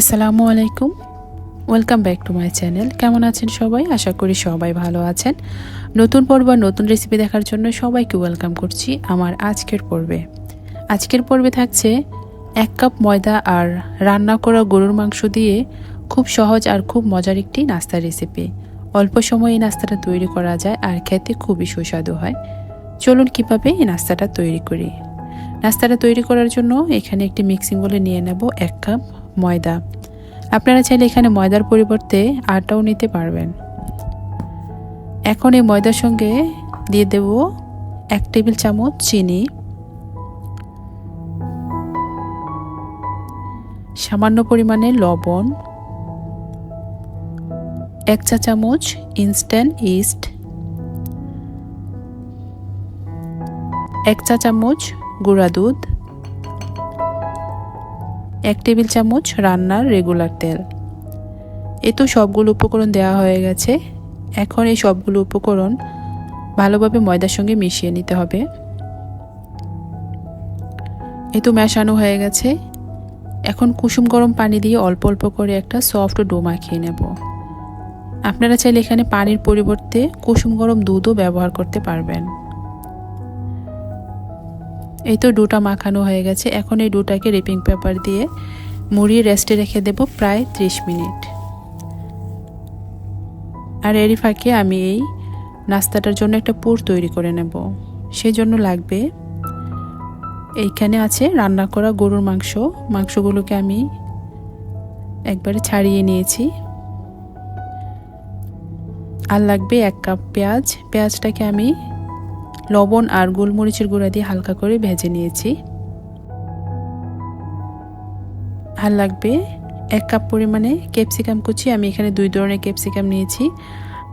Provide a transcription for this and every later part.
আসসালামু আলাইকুম। Welcome back to my channel কেমন আছেন সবাই? আশা করি সবাই ভালো আছেন। নতুন পর্ব, নতুন রেসিপি দেখার জন্য সবাইকে ওয়েলকাম করছি আমার আজকের পর্বে। আজকের পর্বে থাকছে এক কাপ ময়দা আর রান্না করা গরুর মাংস দিয়ে খুব সহজ আর খুব মজার একটি নাস্তার রেসিপি অল্প সময়ে এই নাস্তাটা তৈরি করা যায় আর খেতে খুবই সুস্বাদু হয়। চলুন কীভাবে এই নাস্তাটা তৈরি করি। নাস্তাটা তৈরি করার জন্য এখানে একটি মিক্সিং বলে নিয়ে নেব এক কাপ ময়দা। আপনারা চাইলে এখানে ময়দার পরিবর্তে আটাও নিতে পারবেন। এখন এই ময়দার সঙ্গে দিয়ে দেব এক টেবিল চামচ চিনি। সামান্য পরিমাণে লবণ। এক চা চামচ ইনস্ট্যান্ট ইস্ট এক চা চামচ গুঁড়া দুধ। এক টেবিল চামচ রান্নার রেগুলার তেল। এ তো সবগুলো উপকরণ দেওয়া হয়ে গেছে। এখন এই সবগুলো উপকরণ ভালোভাবে ময়দার সঙ্গে মিশিয়ে নিতে হবে। এ তো মেশানো হয়ে গেছে। এখন কুসুম গরম পানি দিয়ে অল্প অল্প করে একটা সফট ডো মাখিয়ে নেব। আপনারা চাইলে এখানে পানির পরিবর্তে কুসুম গরম দুধও ব্যবহার করতে পারবেন। এই তো ডোটা মাখানো হয়ে গেছে। এখন এই ডোটাকে রিপিং পেপার দিয়ে মুড়িয়ে রেস্টে রেখে দেব প্রায় ত্রিশ মিনিট। আর এরই ফাঁকে আমি এই নাস্তাটার জন্য একটা পুর তৈরি করে নেব। সেজন্য লাগবে এইখানে আছে রান্না করা গরুর মাংস। মাংসগুলোকে আমি একবারে ছাড়িয়ে নিয়েছি। আর লাগবে এক কাপ পেঁয়াজ। পেঁয়াজটাকে আমি লবণ আর গোলমরিচের গুঁড়া দিয়ে হালকা করে ভেজে নিয়েছি। আর লাগবে এক কাপ পরিমাণে ক্যাপসিকাম কুচি। আমি এখানে দুই ধরনের ক্যাপসিকাম নিয়েছি।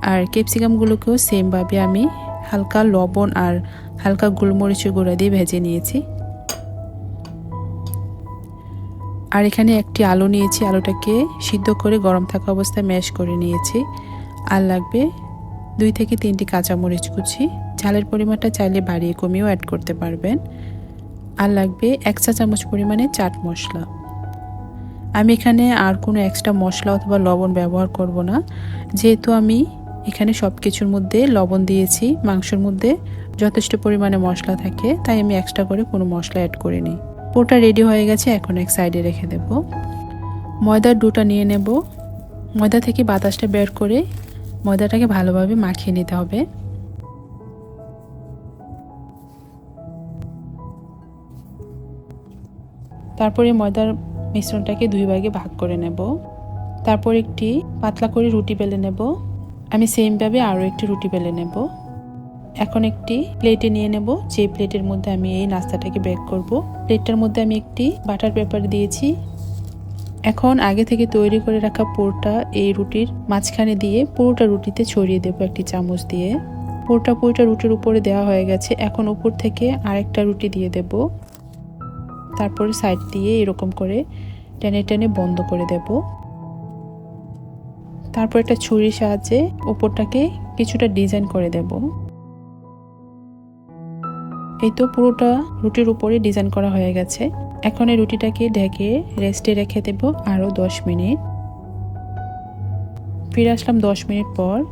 আর ক্যাপসিকামগুলোকেও সেমভাবে আমি হালকা লবণ আর হালকা গোলমরিচের গুঁড়া দিয়ে ভেজে নিয়েছি। আর এখানে একটি আলু নিয়েছি। আলুটাকে সিদ্ধ করে গরম থাকা অবস্থায় ম্যাশ করে নিয়েছি। আর লাগবে দুই থেকে তিনটি কাঁচামরিচ কুচি। ঝালের পরিমাণটা চাইলে বাড়িয়ে কমিয়েও অ্যাড করতে পারবেন। আর লাগবে এক চা চামচ পরিমাণে চাট মশলা। আমি এখানে আর কোনো এক্সট্রা মশলা অথবা লবণ ব্যবহার করব না। যেহেতু আমি এখানে সব কিছুর মধ্যে লবণ দিয়েছি, মাংসের মধ্যে যথেষ্ট পরিমাণে মশলা থাকে, তাই আমি এক্সট্রা করে কোনো মশলা অ্যাড করিনি। পোটা রেডি হয়ে গেছে, এখন এক সাইডে রেখে দেব। ময়দার ডুটা নিয়ে নেব। ময়দা থেকে বাতাসটা বের করে ময়দাটাকে ভালোভাবে মাখিয়ে নিতে হবে। তারপরে ময়দার মিশ্রণটাকে দুই ভাগে ভাগ করে নেব। তারপর একটি পাতলা করে রুটি বেলে নেব। আমি সেমভাবে আরও একটি রুটি বেলে নেব। এখন একটি প্লেটে নিয়ে নেব। যে প্লেটের মধ্যে আমি এই নাস্তাটাকে বেক করব। প্লেটটার মধ্যে আমি একটি বাটার পেপার দিয়েছি। এখন আগে থেকে তৈরি করে রাখা পোরটা এই রুটির মাঝখানে দিয়ে পুরোটা রুটিতে ছড়িয়ে দেব একটি চামচ দিয়ে। পুরোটা পুরোটা রুটির উপরে দেওয়া হয়ে গেছে। এখন উপর থেকে আরেকটা রুটি দিয়ে দেব। তারপরে সাইড দিয়ে এরকম করে টেনে টেনে বন্ধ করে দেব। তারপর একটা ছুরির সাহায্যে উপরটাকে কিছুটা ডিজাইন করে দেব। এই তো পুরোটা রুটির উপরে ডিজাইন করা হয়ে গেছে। এখন এই রুটিটাকে ঢেকে রেস্টে রেখে দেব আরও দশ মিনিট। ফিরে আসলাম দশ মিনিট পর।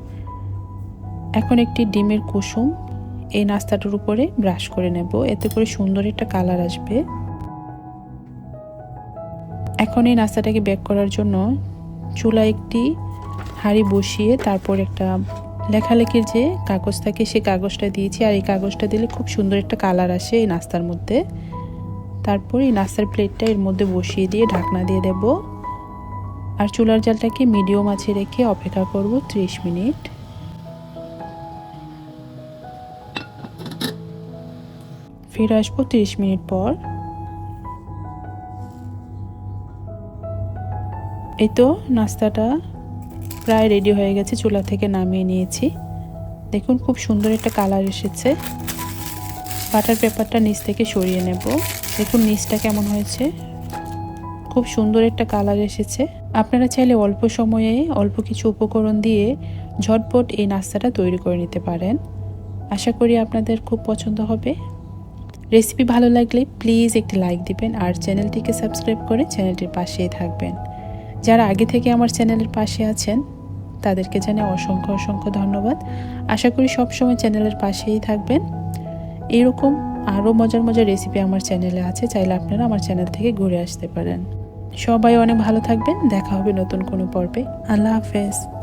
এখন একটি ডিমের কুসুম এই নাস্তাটার উপরে ব্রাশ করে নেব। এতে করে সুন্দর একটা কালার আসবে। এখন এই নাস্তাটাকে বেক করার জন্য চুলা একটি হাঁড়ি বসিয়ে তারপর একটা লেখালেখির যে কাগজ থাকে সেই কাগজটা দিয়েছি। আর এই কাগজটা দিলে খুব সুন্দর একটা কালার আসে এই নাস্তার মধ্যে। তারপর এই নাস্তার প্লেটটা এর মধ্যে বসিয়ে দিয়ে ঢাকনা দিয়ে দেব। আর চুলার জালটাকে মিডিয়াম আছে রেখে অপেক্ষা করব ত্রিশ মিনিট। ফিরে আসব ত্রিশ মিনিট পর। এই তো নাস্তাটা প্রায় রেডি হয়ে গেছে, চুলা থেকে নামিয়ে নিয়েছি। দেখুন খুব সুন্দর একটা কালার এসেছে। বাটার পেপারটা নিচ থেকে সরিয়ে নেব। দেখুন নিচটা কেমন হয়েছে। খুব সুন্দর একটা কালার এসেছে। আপনারা চাইলে অল্প সময়ে অল্প কিছু উপকরণ দিয়ে ঝটপট এই নাস্তাটা তৈরি করে নিতে পারেন। আশা করি আপনাদের খুব পছন্দ হবে। রেসিপি ভালো লাগলে প্লিজ একটি লাইক দিবেন আর চ্যানেলটিকে সাবস্ক্রাইব করে চ্যানেলটির পাশেই থাকবেন। যারা আগে থেকে আমার চ্যানেলের পাশে আছেন, তাদেরকে জানে অসংখ্য অসংখ্য ধন্যবাদ। আশা করি সবসময় চ্যানেলের পাশেই থাকবেন। এরকম আরও মজার মজার রেসিপি আমার চ্যানেলে আছে, চাইলে আপনারা আমার চ্যানেল থেকে ঘুরে আসতে পারেন। সবাই অনেক ভালো থাকবেন, দেখা হবে নতুন কোনো পর্বে। আল্লাহ হাফেজ।